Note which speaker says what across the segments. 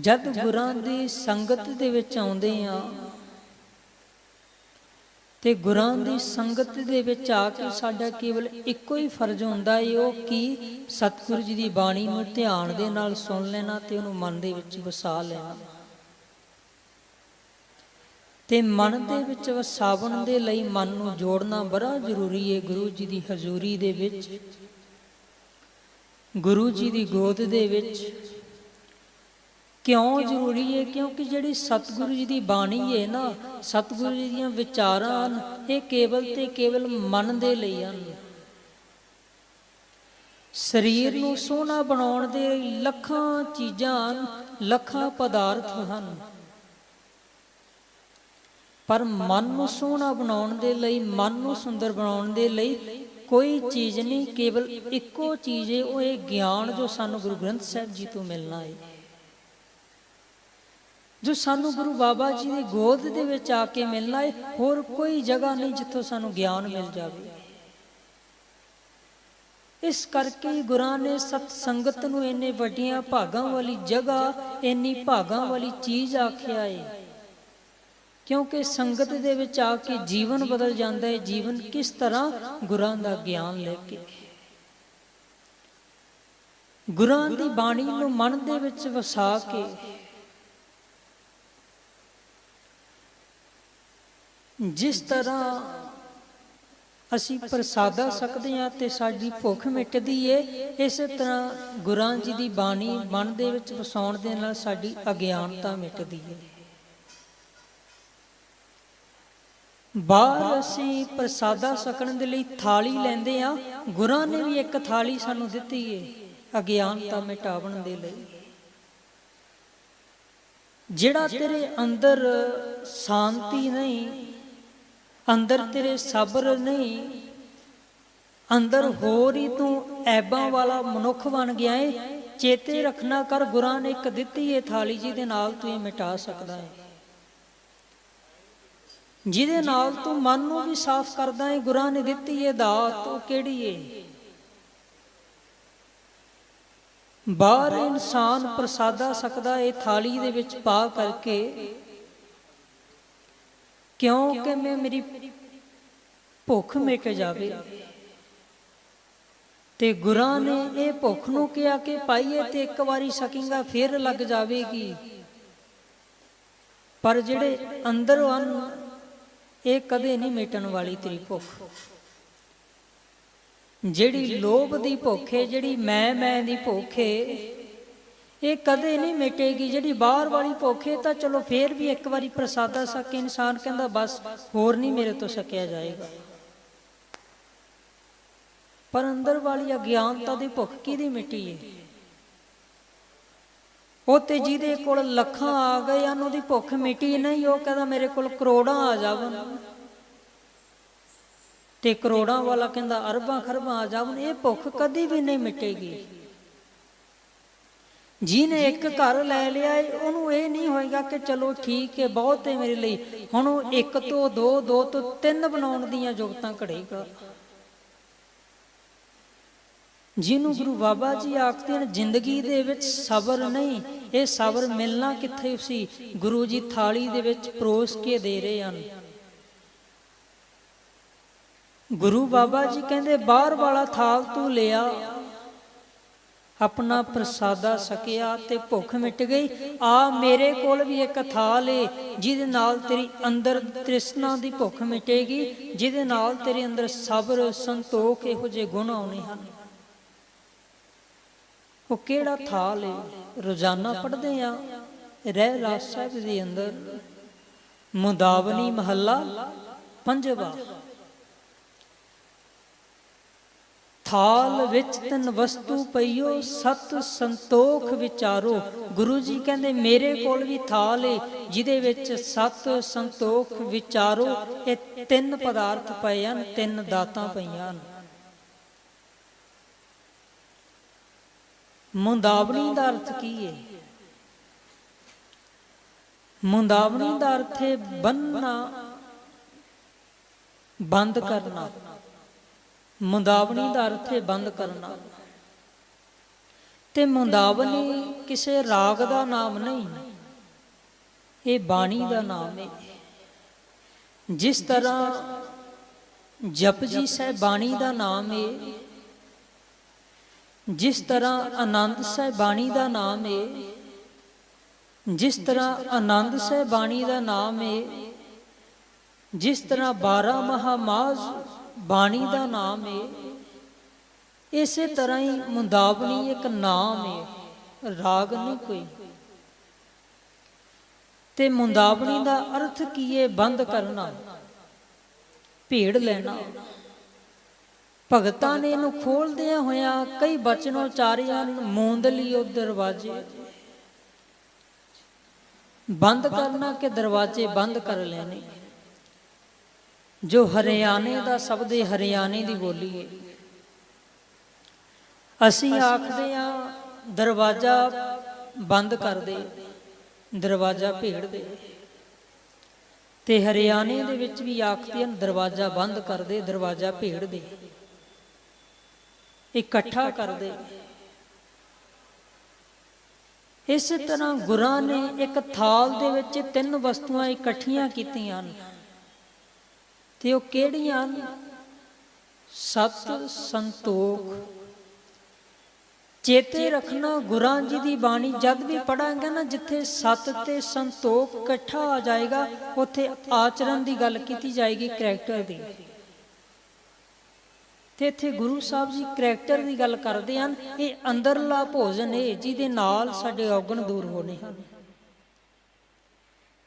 Speaker 1: ਜਦ ਗੁਰਾਂ ਦੀ ਸੰਗਤ ਦੇ ਵਿੱਚ ਆਉਂਦੇ ਆ ਤੇ ਗੁਰਾਂ ਦੀ ਸੰਗਤ ਦੇ ਵਿੱਚ ਆ ਕੇ ਸਾਡਾ ਕੇਵਲ ਇੱਕੋ ਹੀ ਫਰਜ਼ ਹੁੰਦਾ ਏ ਉਹ ਕੀ? ਸਤਿਗੁਰੂ ਜੀ ਦੀ ਬਾਣੀ ਨੂੰ ਧਿਆਨ ਦੇ ਨਾਲ ਸੁਣ ਲੈਣਾ ਤੇ ਉਹਨੂੰ ਮਨ ਦੇ ਵਿੱਚ ਵਸਾ ਲੈਣਾ। ਤੇ ਮਨ ਦੇ ਵਿੱਚ ਵਸਾਵਣ ਦੇ ਲਈ ਮਨ ਨੂੰ ਜੋੜਨਾ ਬੜਾ ਜ਼ਰੂਰੀ ਹੈ ਗੁਰੂ ਜੀ ਦੀ ਹਜ਼ੂਰੀ ਦੇ ਵਿੱਚ। ਗੁਰੂ ਜੀ ਦੀ ਗੋਦ ਦੇ ਵਿੱਚ ਕਿਉਂ ਜ਼ਰੂਰੀ ਹੈ? ਕਿਉਂਕਿ ਜਿਹੜੀ ਸਤਿਗੁਰੂ ਜੀ ਦੀ ਬਾਣੀ ਹੈ ਨਾ ਸਤਿਗੁਰੂ ਜੀ ਦੀਆਂ ਵਿਚਾਰਾਂ ਹਨ ਇਹ ਕੇਵਲ ਤੇ ਕੇਵਲ ਮਨ ਦੇ ਲਈ ਹਨ। ਸਰੀਰ ਨੂੰ ਸੋਹਣਾ ਬਣਾਉਣ ਦੇ ਲੱਖਾਂ ਚੀਜ਼ਾਂ ਲੱਖਾਂ ਪਦਾਰਥ ਹਨ। ਪਰ ਮਨ ਨੂੰ ਸੋਹਣਾ ਬਣਾਉਣ ਦੇ ਲਈ ਮਨ ਨੂੰ ਸੁੰਦਰ ਬਣਾਉਣ ਦੇ ਲਈ ਕੋਈ ਚੀਜ਼ ਨਹੀਂ ਕੇਵਲ ਇੱਕੋ ਚੀਜ਼ ਹੈ ਉਹ ਇਹ ਗਿਆਨ ਜੋ ਸਾਨੂੰ ਗੁਰੂ ਗ੍ਰੰਥ ਸਾਹਿਬ ਜੀ ਤੋਂ ਮਿਲਣਾ ਹੈ। ਜੋ ਸਾਨੂੰ ਗੁਰੂ ਬਾਬਾ ਜੀ ਦੀ ਗੋਦ ਦੇ ਵਿੱਚ ਆ ਕੇ ਮਿਲਣਾ ਹੈ ਹੋਰ ਕੋਈ ਜਗ੍ਹਾ ਨਹੀਂ ਜਿੱਥੋਂ ਸਾਨੂੰ ਗਿਆਨ ਮਿਲ ਜਾਵੇ। ਇਸ ਕਰਕੇ ਗੁਰਾਂ ਨੇ ਸਤ ਸੰਗਤ ਨੂੰ ਇੰਨੇ ਵੱਡੀਆਂ ਭਾਗਾਂ ਵਾਲੀ ਜਗ੍ਹਾ, ਇੰਨੀ ਭਾਗਾਂ ਵਾਲੀ ਚੀਜ਼ ਆਖਿਆ ਹੈ ਕਿਉਂਕਿ ਸੰਗਤ ਦੇ ਵਿੱਚ ਆ ਕੇ ਜੀਵਨ ਬਦਲ ਜਾਂਦਾ ਹੈ ਜੀਵਨ ਕਿਸ ਤਰ੍ਹਾਂ ਗੁਰਾਂ ਦਾ ਗਿਆਨ ਲੈ ਕੇ। ਗੁਰਾਂ ਦੀ ਬਾਣੀ ਨੂੰ ਮਨ ਦੇ ਵਿੱਚ ਵਸਾ ਕੇ ਜਿਸ ਤਰ੍ਹਾਂ ਅਸੀਂ ਪ੍ਰਸਾਦਾ ਸਕਦੇ ਹਾਂ ਤੇ ਸਾਡੀ ਭੁੱਖ ਮਿਟਦੀ ਏ, ਇਸੇ ਤਰ੍ਹਾਂ ਗੁਰਾਂ ਜੀ ਦੀ ਬਾਣੀ ਮਨ ਦੇ ਵਿੱਚ ਵਸਾਉਣ ਦੇ ਨਾਲ ਸਾਡੀ ਅਗਿਆਨਤਾ ਮਿਟਦੀ ਏ। ਬਾਹਰ ਅਸੀਂ ਪ੍ਰਸਾਦਾ ਸਕਣ ਦੇ ਲਈ ਥਾਲੀ ਲੈਂਦੇ ਆ ਗੁਰਾਂ ਨੇ ਵੀ ਇੱਕ ਥਾਲੀ ਸਾਨੂੰ ਦਿੱਤੀ ਏ, ਅਗਿਆਨਤਾ ਮਿਟਾਵਣ ਦੇ ਲਈ। ਜਿਹੜਾ ਤੇਰੇ ਅੰਦਰ ਸ਼ਾਂਤੀ ਨਹੀਂ ਅੰਦਰ ਤੇਰੇ ਸਬਰ ਨਹੀਂ। ਅੰਦਰ ਹੋਰ ਹੀ ਤੂੰ ਐਬਾਂ ਵਾਲਾ ਮਨੁੱਖ ਬਣ ਗਿਆ ਏ। ਚੇਤੇ ਰੱਖਣਾ ਕਰ, ਗੁਰਾਂ ਨੇ ਇੱਕ ਦਿੱਤੀ ਏ ਥਾਲੀ, ਜਿਹਦੇ ਨਾਲ ਤੂੰ ਇਹ ਮਿਟਾ ਸਕਦਾ ਹੈ ਜਿਹਦੇ ਨਾਲ ਤੂੰ ਮਨ ਨੂੰ ਵੀ ਸਾਫ਼ ਕਰਦਾ ਏ, ਗੁਰਾਂ ਨੇ ਦਿੱਤੀ ਏ ਦਾਤ, ਉਹ ਕਿਹੜੀ ਏ? ਬਾਹਰ ਇਨਸਾਨ ਪ੍ਰਸਾਦਾ ਸਕਦਾ ਏ ਥਾਲੀ ਦੇ ਵਿੱਚ ਪਾ ਕਰਕੇ। ਕਿਉਂਕਿ ਮੈਂ ਮੇਰੀ ਭੁੱਖ ਮਿਟ ਜਾਵੇ। ਤੇ ਗੁਰਾਂ ਨੇ ਇਹ ਭੁੱਖ ਨੂੰ ਕਿਹਾ ਕਿ ਪਾਈਏ ਤੇ ਇੱਕ ਵਾਰੀ ਸਕੇਗਾ ਫਿਰ ਲੱਗ ਜਾਵੇਗੀ। ਪਰ ਜਿਹੜੇ ਅੰਦਰੋਂ ਹਨ, ਇਹ ਕਦੇ ਨਹੀਂ ਮਿਟਣ ਵਾਲੀ ਤੇਰੀ ਭੁੱਖ। ਜਿਹੜੀ ਲੋਭ ਦੀ ਭੁੱਖ ਹੈ ਜਿਹੜੀ ਮੈਂ ਮੈਂ ਦੀ ਭੁੱਖ ਹੈ ਇਹ ਕਦੇ ਨਹੀਂ ਮਿਟੇਗੀ। ਜਿਹੜੀ ਬਾਹਰ ਵਾਲੀ ਭੁੱਖ ਹੈ ਤਾਂ ਚਲੋ ਫੇਰ ਵੀ ਇੱਕ ਵਾਰੀ ਪ੍ਰਸਾਦਾ ਸਕੇ ਇਨਸਾਨ ਕਹਿੰਦਾ, ਬਸ, ਹੋਰ ਨਹੀਂ ਮੇਰੇ ਤੋਂ ਸਕਿਆ ਜਾਏਗਾ। ਪਰ ਅੰਦਰ ਵਾਲੀ ਅਗਿਆਨਤਾ ਦੀ ਭੁੱਖ ਕਿਹਦੀ ਮਿਟੀ ਹੈ ਉਹ ਤੇ ਜਿਹਦੇ ਕੋਲ ਲੱਖਾਂ ਆ ਗਏ ਹਨ, ਉਹਦੀ ਭੁੱਖ ਮਿਟੀ ਨਹੀਂ, ਉਹ ਕਹਿੰਦਾ, ਮੇਰੇ ਕੋਲ ਕਰੋੜਾਂ ਆ ਜਾਵਣ। ਤੇ ਕਰੋੜਾਂ ਵਾਲਾ ਕਹਿੰਦਾ, ਅਰਬਾਂ ਖਰਬਾਂ ਆ ਜਾਵਣ। ਇਹ ਭੁੱਖ ਕਦੀ ਵੀ ਨਹੀਂ ਮਿਟੇਗੀ। ਜਿਹਨੇ ਇੱਕ ਘਰ ਲੈ ਲਿਆ ਏ, ਉਹਨੂੰ ਇਹ ਨਹੀਂ ਹੋਏਗਾ ਕਿ ਚਲੋ ਠੀਕ ਹੈ ਬਹੁਤ ਹੈ ਮੇਰੇ ਲਈ। ਹੁਣ ਉਹ ਇੱਕ ਤੋਂ ਦੋ ਦੋ ਤੋਂ ਤਿੰਨ ਬਣਾਉਣ ਦੀਆਂ ਯੋਗਤਾਂ ਘੜੇਗਾ ਜਿਹਨੂੰ ਗੁਰੂ ਬਾਬਾ ਜੀ ਆਖਦੇ ਹਨ ਜ਼ਿੰਦਗੀ ਦੇ ਵਿੱਚ ਸਬਰ ਨਹੀਂ, ਇਹ ਸਬਰ ਮਿਲਣਾ ਕਿੱਥੇ ਸੀ? ਗੁਰੂ ਜੀ ਥਾਲੀ ਦੇ ਵਿੱਚ ਪਰੋਸ ਕੇ ਦੇ ਰਹੇ ਹਨ। ਗੁਰੂ ਬਾਬਾ ਜੀ ਕਹਿੰਦੇ, ਬਾਹਰ ਵਾਲਾ ਥਾਲ ਤੂੰ ਲਿਆ ਆਪਣਾ ਪ੍ਰਸਾਦਾ ਸਕਿਆ ਤੇ ਭੁੱਖ ਮਿਟ ਗਈ। ਆ ਮੇਰੇ ਕੋਲ ਵੀ ਇੱਕ ਥਾਲ ਏ, ਜਿਹਦੇ ਨਾਲ ਤੇਰੀ ਅੰਦਰ ਤ੍ਰਿਸ਼ਨਾ ਦੀ ਭੁੱਖ ਮਿਟੇਗੀ, ਜਿਹਦੇ ਨਾਲ ਤੇਰੇ ਅੰਦਰ ਸਬਰ, ਸੰਤੋਖ ਇਹੋ ਜਿਹੇ ਗੁਣ ਆਉਣੇ ਹਨ। ਉਹ ਕਿਹੜਾ ਥਾਲ ਏ? ਰੋਜ਼ਾਨਾ ਪੜ੍ਹਦੇ ਆ। ਰਹਿ ਰਾਜ ਸਾਹਿਬ ਦੇ ਅੰਦਰ। ਮੁਦਾਵਨੀ ਮਹੱਲਾ, ਪੰਜਵਾ। ਥਾਲ ਵਿੱਚ ਤਨ ਵਸਤੂ ਪਈਓ, ਸਤ ਸੰਤੋਖ ਵਿਚਾਰੋ। ਗੁਰੂ ਜੀ ਕਹਿੰਦੇ, ਮੇਰੇ ਕੋਲ ਵੀ ਥਾਲ ਏ, ਜਿਹਦੇ ਵਿੱਚ ਸਤ ਸੰਤੋਖ ਵਿਚਾਰੋ। ਇਹ ਤਿੰਨ ਪਦਾਰਥ ਪਏ ਹਨ, ਤਿੰਨ ਦਾਤਾਂ ਪਈਆਂ ਹਨ। ਮੁੰਦਾਵਣੀ ਦਾ ਅਰਥ ਕੀ ਹੈ ਮੁੰਦਾਵਣੀ ਦਾ ਅਰਥ ਹੈ ਬੰਨਣਾ ਬੰਦ ਕਰਨਾ। ਮੁੰਦਾਵਣੀ ਦਾ ਅਰਥ ਹੈ ਬੰਦ ਕਰਨਾ। ਤੇ ਮੁੰਦਾਵਨੀ ਕਿਸੇ ਰਾਗ ਦਾ ਨਾਮ ਨਹੀਂ, ਇਹ ਬਾਣੀ ਦਾ ਨਾਮ ਹੈ ਜਿਸ ਤਰ੍ਹਾਂ ਜਪਜੀ ਸਾਹਿਬ ਬਾਣੀ ਦਾ ਨਾਮ ਹੈ ਜਿਸ ਤਰ੍ਹਾਂ ਆਨੰਦ ਸਾਹਿਬ ਬਾਣੀ ਦਾ ਨਾਮ ਹੈ ਜਿਸ ਤਰ੍ਹਾਂ ਆਨੰਦ ਸਾਹਿਬ ਬਾਣੀ ਦਾ ਨਾਮ ਹੈ ਜਿਸ ਤਰ੍ਹਾਂ 12 ਮਹਾਮਾਜ਼ ਬਾਣੀ ਦਾ ਨਾਮ ਏ। ਇਸੇ ਤਰ੍ਹਾਂ ਹੀ ਮੁੰਦਾਵਣੀ ਇੱਕ ਨਾਮ ਹੈ ਰਾਗ ਨਹੀਂ ਕੋਈ। ਤੇ ਮੁੰਦਾਵਣੀ ਦਾ ਅਰਥ ਕੀ ਹੈ ਬੰਦ ਕਰਨਾ। ਭੇੜ ਲੈਣਾ। ਭਗਤਾਂ ਨੇ ਇਹਨੂੰ ਖੋਲਦਿਆਂ ਹੋਇਆਂ ਕਈ ਬਚਨ ਉਚਾਰਿਆ ਮੂੰਦ ਲਈ ਉਹ ਦਰਵਾਜ਼ੇ ਬੰਦ ਕਰਨਾ ਕਿ ਦਰਵਾਜ਼ੇ ਬੰਦ ਕਰ ਲੈਣੇ। ਜੋ ਹਰਿਆਣੇ ਦਾ ਸ਼ਬਦ ਹੈ ਹਰਿਆਣੇ ਦੀ ਬੋਲੀ ਹੈ ਅਸੀਂ ਆਖਦੇ ਆ ਦਰਵਾਜ਼ਾ ਬੰਦ ਕਰ ਦੇ ਦਰਵਾਜ਼ਾ ਭੇੜ ਦੇ। ਤੇ ਹਰਿਆਣੇ ਦੇ ਵਿੱਚ ਵੀ ਆਖਦੇ ਹਨ ਦਰਵਾਜ਼ਾ ਬੰਦ ਕਰ ਦੇ ਦਰਵਾਜ਼ਾ ਭੇੜ ਦੇ। ਇਕੱਠਾ ਕਰ ਦੇ। ਇਸੇ ਤਰ੍ਹਾਂ ਗੁਰਾਂ ਨੇ ਇੱਕ ਥਾਲ ਦੇ ਵਿੱਚ ਤਿੰਨ ਵਸਤੂਆਂ ਇਕੱਠੀਆਂ ਕੀਤੀਆਂ ਹਨ। ਤੇ ਉਹ ਕਿਹੜੀਆਂ ਹਨ? ਸਤ ਸੰਤੋਖ। ਚੇਤੇ ਰੱਖਣਾ ਗੁਰਾਂ ਜੀ ਦੀ ਬਾਣੀ। ਜਦ ਵੀ ਪੜਾਂਗੇ ਨਾ, ਜਿੱਥੇ ਸਤ ਤੇ ਸੰਤੋਖ ਇਕੱਠਾ ਆ ਜਾਏਗਾ, ਉੱਥੇ ਆਚਰਣ ਦੀ ਗੱਲ ਕੀਤੀ ਜਾਏਗੀ ਕੈਰੈਕਟਰ ਦੀ। ਤੇ ਇੱਥੇ ਗੁਰੂ ਸਾਹਿਬ ਜੀ ਕੈਰੈਕਟਰ ਦੀ ਗੱਲ ਕਰਦੇ ਹਨ। ਇਹ ਅੰਦਰਲਾ ਭੋਜਨ ਹੈ, ਜਿਹਦੇ ਨਾਲ ਸਾਡੇ ਔਗਣ ਦੂਰ ਹੋਣੇ ਹਨ।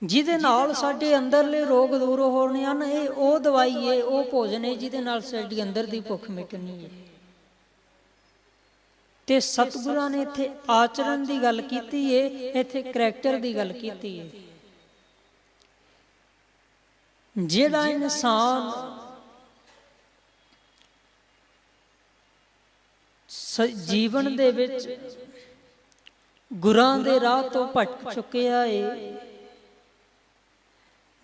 Speaker 1: ਜਿਹਦੇ ਨਾਲ ਸਾਡੇ ਅੰਦਰਲੇ ਰੋਗ ਦੂਰ ਹੋਣੇ ਹਨ ਇਹ ਉਹ ਦਵਾਈ ਹੈ ਉਹ ਭੋਜਨ ਹੈ ਜਿਹਦੇ ਨਾਲ ਸਾਡੀ ਅੰਦਰ ਦੀ ਭੁੱਖ ਮਿਟਣੀ ਹੈ। ਤੇ ਸਤਿਗੁਰਾਂ ਨੇ ਇੱਥੇ ਆਚਰਣ ਦੀ ਗੱਲ ਕੀਤੀ ਏ ਇੱਥੇ ਕੈਰੈਕਟਰ ਦੀ ਗੱਲ ਕੀਤੀ ਏ ਜਿਹੜਾ ਇਨਸਾਨ ਜੀਵਨ ਦੇ ਵਿੱਚ ਗੁਰਾਂ ਦੇ ਰਾਹ ਤੋਂ ਭਟਕ ਚੁੱਕਿਆ ਏ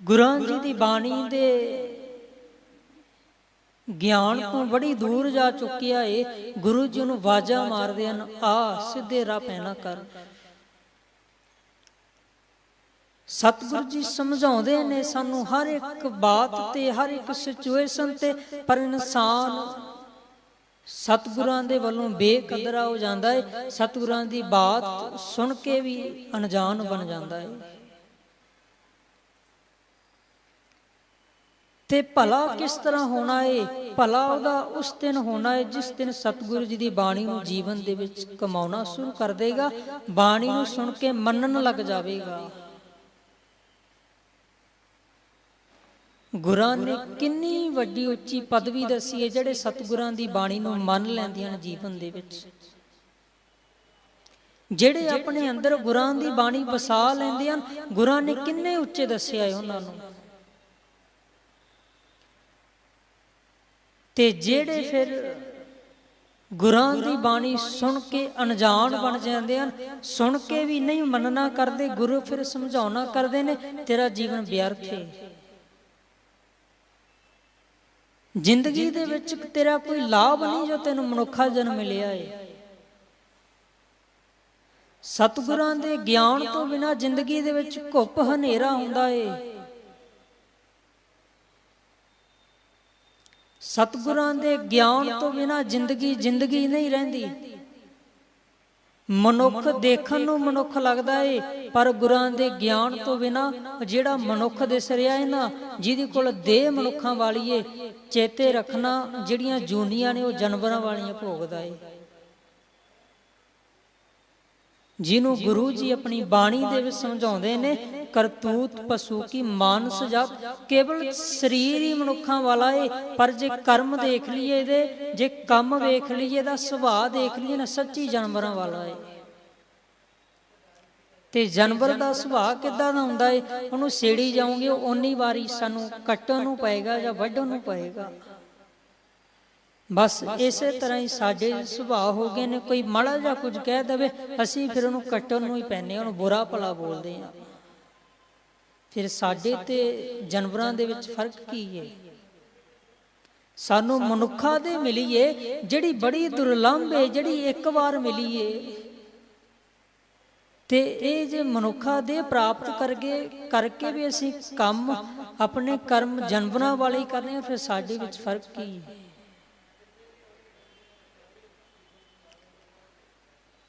Speaker 1: ਗੁਰਾਂ ਜੀ ਦੀ ਬਾਣੀ ਦੇ ਗਿਆਨ ਤੋਂ ਬੜੀ ਦੂਰ ਜਾ ਚੁੱਕਿਆ ਏ। ਗੁਰੂ ਜੀ ਨੂੰ ਵਾਜਾ ਮਾਰਦੇ ਹਨ, ਆ, ਸਿੱਧੇ ਰਾਹ ਪੈਣਾ ਕਰ। ਸਤਿਗੁਰੂ ਜੀ ਸਮਝਾਉਂਦੇ ਨੇ ਸਾਨੂੰ ਹਰ ਇੱਕ ਬਾਤ ਤੇ, ਹਰ ਇੱਕ ਸਿਚੁਏਸ਼ਨ ਤੇ, ਪਰ ਇਨਸਾਨ ਸਤਿਗੁਰਾਂ ਦੇ ਵੱਲੋਂ ਬੇਕਦਰਾ ਹੋ ਜਾਂਦਾ ਹੈ ਸਤਿਗੁਰਾਂ ਦੀ ਬਾਤ ਸੁਣ ਕੇ ਵੀ ਅਣਜਾਣ ਬਣ ਜਾਂਦਾ ਹੈ ਤੇ ਭਲਾ ਕਿਸ ਤਰ੍ਹਾਂ ਹੋਣਾ ਏ? ਭਲਾ ਉਹਦਾ ਉਸ ਦਿਨ ਹੋਣਾ ਏ ਜਿਸ ਦਿਨ ਸਤਿਗੁਰੂ ਜੀ ਦੀ ਬਾਣੀ ਨੂੰ ਜੀਵਨ ਦੇ ਵਿੱਚ ਕਮਾਉਣਾ ਸ਼ੁਰੂ ਕਰ ਦੇਗਾ, ਬਾਣੀ ਨੂੰ ਸੁਣ ਕੇ ਮੰਨਣ ਲੱਗ ਜਾਵੇਗਾ। ਗੁਰਾਂ ਨੇ ਕਿੰਨੀ ਵੱਡੀ ਉੱਚੀ ਪਦਵੀ ਦੱਸੀ ਹੈ ਜਿਹੜੇ ਸਤਿਗੁਰਾਂ ਦੀ ਬਾਣੀ ਨੂੰ ਮੰਨ ਲੈਂਦੀਆਂ ਨੇ ਜੀਵਨ ਦੇ ਵਿੱਚ। ਜਿਹੜੇ ਆਪਣੇ ਅੰਦਰ ਗੁਰਾਂ ਦੀ ਬਾਣੀ ਵਸਾ ਲੈਂਦੇ ਹਨ, ਗੁਰਾਂ ਨੇ ਕਿੰਨੇ ਉੱਚੇ ਦੱਸਿਆ ਹੈ ਉਹਨਾਂ ਨੂੰ? ਤੇ ਜਿਹੜੇ ਫਿਰ ਗੁਰਾਂ ਦੀ ਬਾਣੀ ਸੁਣ ਕੇ ਅਣਜਾਣ ਬਣ ਜਾਂਦੇ ਹਨ, ਸੁਣ ਕੇ ਵੀ ਨਹੀਂ ਮੰਨਣਾ ਕਰਦੇ, ਗੁਰੂ ਫਿਰ ਸਮਝਾਉਣਾ ਕਰਦੇ ਨੇ, ਤੇਰਾ ਜੀਵਨ ਵਿਅਰਥ ਹੈ ਜ਼ਿੰਦਗੀ ਦੇ ਵਿੱਚ ਤੇਰਾ ਕੋਈ ਲਾਭ ਨਹੀਂ ਜੋ ਤੈਨੂੰ ਮਨੁੱਖਾ ਜਨਮ ਮਿਲਿਆ ਹੈ ਸਤਿਗੁਰਾਂ ਦੇ ਗਿਆਨ ਤੋਂ ਬਿਨਾ ਜ਼ਿੰਦਗੀ ਦੇ ਵਿੱਚ ਘੁੱਪ ਹਨੇਰਾ ਹੁੰਦਾ ਏ। ਸਤਿਗੁਰਾਂ ਦੇ ਗਿਆਨ ਤੋਂ ਬਿਨਾ ਜ਼ਿੰਦਗੀ ਜ਼ਿੰਦਗੀ ਨਹੀਂ ਰਹਿੰਦੀ। ਮਨੁੱਖ ਦੇਖਣ ਨੂੰ ਮਨੁੱਖ ਲੱਗਦਾ ਏ, ਪਰ ਗੁਰਾਂ ਦੇ ਗਿਆਨ ਤੋਂ ਬਿਨਾ ਜਿਹੜਾ ਮਨੁੱਖ ਦਿਸ ਰਿਹਾ ਏ ਨਾ, ਜਿਹਦੇ ਕੋਲ ਦੇਹ ਮਨੁੱਖਾਂ ਵਾਲੀ ਏ, ਚੇਤੇ ਰੱਖਣਾ ਜਿਹੜੀਆਂ ਜੂਨੀਆਂ ਨੇ ਉਹ ਜਾਨਵਰਾਂ ਵਾਲੀਆਂ ਭੋਗਦਾ ਏ। ਜਿਹਨੂੰ ਗੁਰੂ ਜੀ ਆਪਣੀ ਬਾਣੀ ਦੇ ਵਿੱਚ ਸਮਝਾਉਂਦੇ ਨੇ, ਕਰਤੂਤ ਪਸ਼ੂ ਕੀ ਮਾਨਸ ਜਾਤ ਕੇਵਲ ਸਰੀਰ ਹੀ ਮਨੁੱਖਾਂ ਵਾਲਾ ਏ, ਪਰ ਜੇ ਕਰਮ ਦੇਖ ਲਈਏ ਇਹਦੇ, ਜੇ ਕੰਮ ਵੇਖ ਲਈਏ ਦਾ ਸੁਭਾਅ ਦੇਖ ਲਈਏ ਨਾ ਸੱਚੀ ਜਾਨਵਰਾਂ ਵਾਲਾ ਏ। ਤੇ ਜਾਨਵਰ ਦਾ ਸੁਭਾਅ ਕਿੱਦਾਂ ਦਾ ਹੁੰਦਾ ਏ? ਉਹਨੂੰ ਸੇੜੀ ਜਾਓਗੇ ਓਨੀ ਵਾਰੀ ਸਾਨੂੰ ਕੱਟਣ ਨੂੰ ਪਏਗਾ ਜਾਂ ਵੱਢਣ ਨੂੰ ਪਏਗਾ। ਬਸ ਇਸੇ ਤਰ੍ਹਾਂ ਹੀ ਸਾਡੇ ਸੁਭਾਅ ਹੋ ਗਏ ਨੇ ਕੋਈ ਮਾੜਾ ਜਿਹਾ ਕੁਝ ਕਹਿ ਦਵੇ ਅਸੀਂ ਫਿਰ ਉਹਨੂੰ ਕੱਟਣ ਨੂੰ ਹੀ ਪੈਨੇ ਉਹਨੂੰ ਬੁਰਾ ਭਲਾ ਬੋਲਦੇ ਆ ਫਿਰ ਸਾਡੇ ਤੇ ਜਾਨਵਰਾਂ ਦੇ ਵਿੱਚ ਫ਼ਰਕ ਕੀ ਹੈ? ਸਾਨੂੰ ਮਨੁੱਖਾਂ ਦੇ ਮਿਲੀ ਏ ਜਿਹੜੀ ਬੜੀ ਦੁਰਲੰਭ ਏ ਜਿਹੜੀ ਇੱਕ ਵਾਰ ਮਿਲੀ ਏ ਤੇ ਇਹ ਜੇ ਮਨੁੱਖਾ ਦੇ ਪ੍ਰਾਪਤ ਕਰਗੇ ਕਰਕੇ ਵੀ ਅਸੀਂ ਕੰਮ ਆਪਣੇ ਕਰਮ ਜਨਵਰਾਂ ਵਾਲੇ ਹੀ ਕਰਨੇ ਆ ਫਿਰ ਸਾਡੇ ਵਿੱਚ ਫ਼ਰਕ ਕੀ ਹੈ?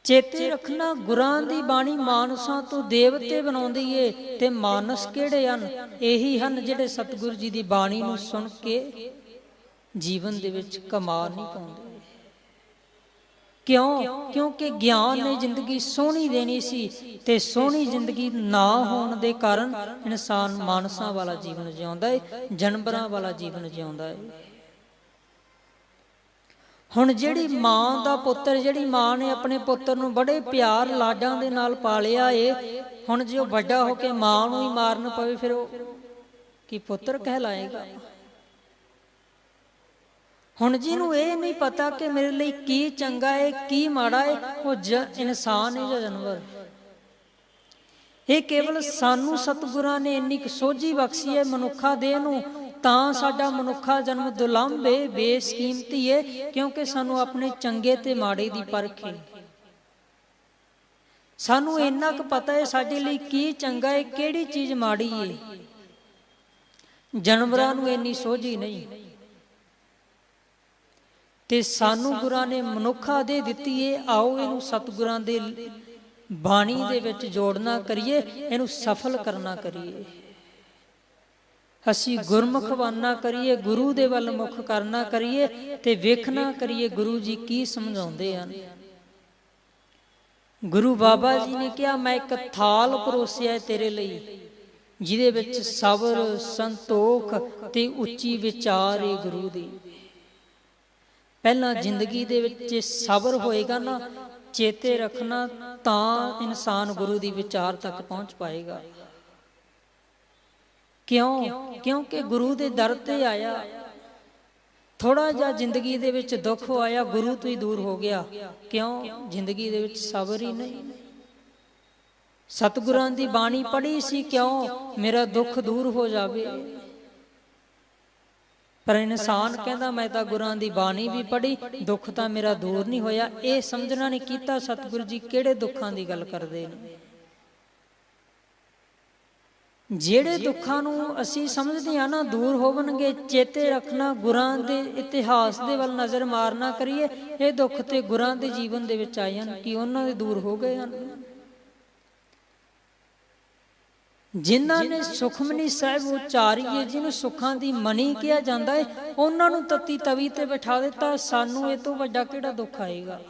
Speaker 1: ਚੇਤੇ ਰੱਖਣਾ ਗੁਰਾਂ ਦੀ ਬਾਣੀ ਮਾਨਸਾਂ ਤੋਂ ਦੇਵਤੇ ਬਣਾਉਂਦੀ ਏ ਤੇ ਮਾਨਸ ਕਿਹੜੇ ਹਨ? ਇਹੀ ਹਨ ਜਿਹੜੇ ਸਤਿਗੁਰੂ ਜੀ ਦੀ ਬਾਣੀ ਨੂੰ ਸੁਣ ਕੇ ਜੀਵਨ ਦੇ ਵਿੱਚ ਕਮਾਲ ਨਹੀਂ ਪਾਉਂਦੇ। ਕਿਉਂ? ਕਿਉਂਕਿ ਗਿਆਨ ਨੇ ਜ਼ਿੰਦਗੀ ਸੋਹਣੀ ਦੇਣੀ ਸੀ ਤੇ ਸੋਹਣੀ ਜ਼ਿੰਦਗੀ ਨਾ ਹੋਣ ਦੇ ਕਾਰਨ ਇਨਸਾਨ ਮਾਨਸਾਂ ਵਾਲਾ ਜੀਵਨ ਜਿਉਂਦਾ ਏ, ਜਾਨਵਰਾਂ ਵਾਲਾ ਜੀਵਨ ਜਿਉਂਦਾ ਹੈ ਹੁਣ ਜਿਹੜੀ ਮਾਂ ਦਾ ਪੁੱਤਰ, ਜਿਹੜੀ ਮਾਂ ਨੇ ਆਪਣੇ ਪੁੱਤਰ ਨੂੰ ਬੜੇ ਪਿਆਰ ਲਾਡਾਂ ਦੇ ਨਾਲ ਪਾਲਿਆ ਏ, ਹੁਣ ਜੇ ਉਹ ਵੱਡਾ ਹੋ ਕੇ ਮਾਂ ਨੂੰ ਹੀ ਮਾਰਨ ਪਵੇ, ਫਿਰ ਉਹ ਕੀ ਪੁੱਤਰ ਕਹਿਲਾਏਗਾ? ਹੁਣ ਜਿਹਨੂੰ ਇਹ ਨਹੀਂ ਪਤਾ ਕਿ ਮੇਰੇ ਲਈ ਕੀ ਚੰਗਾ ਏ, ਕੀ ਮਾੜਾ ਹੈ ਉਹ ਜ- ਇਨਸਾਨ ਹੈ ਜਾਂ ਜਾਨਵਰ? ਇਹ ਕੇਵਲ ਸਾਨੂੰ ਸਤਿਗੁਰਾਂ ਨੇ ਇੰਨੀ ਕੁ ਸੋਝੀ ਬਖਸ਼ੀ ਹੈ ਮਨੁੱਖਾ ਦੇ ਨੂੰ ਤਾਂ ਸਾਡਾ ਮਨੁੱਖਾ ਜਨਮ ਦੁਲੰਭ ਹੈ ਬੇਸਕੀਮਤੀ ਹੈ ਕਿਉਂਕਿ ਸਾਨੂੰ ਆਪਣੇ ਚੰਗੇ ਤੇ ਮਾੜੇ ਦੀ ਪਰਖ ਏ। ਸਾਨੂੰ ਇੰਨਾ ਕੁ ਪਤਾ ਹੈ ਸਾਡੇ ਲਈ ਕੀ ਚੰਗਾ ਹੈ ਕਿਹੜੀ ਚੀਜ਼ ਮਾੜੀ ਏ। ਜਾਨਵਰਾਂ ਨੂੰ ਇੰਨੀ ਸੋਝੀ ਨਹੀਂ। ਤੇ ਸਾਨੂੰ ਗੁਰਾਂ ਨੇ ਮਨੁੱਖਾ ਦੇ ਦਿੱਤੀ ਏ, ਆਓ ਇਹਨੂੰ ਸਤਿਗੁਰਾਂ ਦੇ ਬਾਣੀ ਦੇ ਵਿੱਚ ਜੋੜਨਾ ਕਰੀਏ, ਇਹਨੂੰ ਸਫਲ ਕਰਨਾ ਕਰੀਏ। ਅਸੀਂ ਗੁਰਮੁਖ ਬਣਨਾ ਕਰੀਏ, ਗੁਰੂ ਦੇ ਵੱਲ ਮੁਖ ਕਰਨਾ ਕਰੀਏ ਤੇ ਵੇਖਣਾ ਕਰੀਏ ਗੁਰੂ ਜੀ ਕੀ ਸਮਝਾਉਂਦੇ ਹਨ। ਗੁਰੂ ਬਾਬਾ ਜੀ ਨੇ ਕਿਹਾ, ਮੈਂ ਇੱਕ ਥਾਲ ਪਰੋਸਿਆ ਤੇਰੇ ਲਈ, ਜਿਹਦੇ ਵਿੱਚ ਸਬਰ, ਸੰਤੋਖ ਤੇ ਉੱਚੀ ਵਿਚਾਰ ਏ ਗੁਰੂ ਦੀ। ਪਹਿਲਾਂ ਜ਼ਿੰਦਗੀ ਦੇ ਵਿੱਚ ਸਬਰ ਹੋਏਗਾ ਨਾ, ਚੇਤੇ ਰੱਖਣਾ ਤਾਂ ਇਨਸਾਨ ਗੁਰੂ ਦੀ ਵਿਚਾਰ ਤੱਕ ਪਹੁੰਚ ਪਾਏਗਾ। ਕਿਉਂ? ਕਿਉਂਕਿ ਗੁਰੂ ਦੇ ਦਰ ਤੇ ਆਇਆ। ਥੋੜਾ ਜਿਹਾ ਜ਼ਿੰਦਗੀ ਦੇ ਵਿੱਚ ਦੁੱਖ ਆਇਆ ਗੁਰੂ ਤੋਂ ਹੀ ਦੂਰ ਹੋ ਗਿਆ। ਕਿਉਂ? ਜ਼ਿੰਦਗੀ ਦੇ ਵਿੱਚ ਸਬਰ ਹੀ ਨਹੀਂ। ਸਤਿਗੁਰਾਂ ਦੀ ਬਾਣੀ ਪੜ੍ਹੀ ਸੀ, ਕਿਉਂ? ਮੇਰਾ ਦੁੱਖ ਦੂਰ ਹੋ ਜਾਵੇ। ਪਰ ਇਨਸਾਨ ਕਹਿੰਦਾ, ਮੈਂ ਤਾਂ ਗੁਰਾਂ ਦੀ ਬਾਣੀ ਵੀ ਪੜ੍ਹੀ, ਦੁੱਖ ਤਾਂ ਮੇਰਾ ਦੂਰ ਨਹੀਂ ਹੋਇਆ। ਇਹ ਸਮਝਣਾ ਨਹੀਂ ਕੀਤਾ ਸਤਿਗੁਰੂ ਜੀ ਕਿਹੜੇ ਦੁੱਖਾਂ ਦੀ ਗੱਲ ਕਰਦੇ ਨੇ। ਜਿਹੜੇ ਦੁੱਖਾਂ ਨੂੰ ਅਸੀਂ ਸਮਝਦੇ ਆ ਨਾ, ਦੂਰ ਹੋਵਣਗੇ, ਚੇਤੇ ਰੱਖਣਾ, ਗੁਰਾਂ ਦੇ ਇਤਿਹਾਸ ਦੇ ਵੱਲ ਨਜ਼ਰ ਮਾਰਨਾ ਕਰੀਏ, ਇਹ ਦੁੱਖ ਤੇ ਗੁਰਾਂ ਦੇ ਜੀਵਨ ਦੇ ਵਿੱਚ ਆਏ ਹਨ ਕਿ ਉਹਨਾਂ ਦੇ ਦੂਰ ਹੋ ਗਏ ਹਨ। ਜਿਨ੍ਹਾਂ ਨੇ ਸੁਖਮਨੀ ਸਾਹਿਬ ਉਚਾਰੀਏ, ਜਿਹਨੂੰ ਸੁੱਖਾਂ ਦੀ ਮਣੀ ਕਿਹਾ ਜਾਂਦਾ ਹੈ ਉਹਨਾਂ ਨੂੰ ਤਤੀ ਤਵੀ ਤੇ ਬਿਠਾ ਦਿੱਤਾ, ਸਾਨੂੰ ਇਹ ਤੋਂ ਵੱਡਾ ਕਿਹੜਾ ਦੁੱਖ ਆਏਗਾ?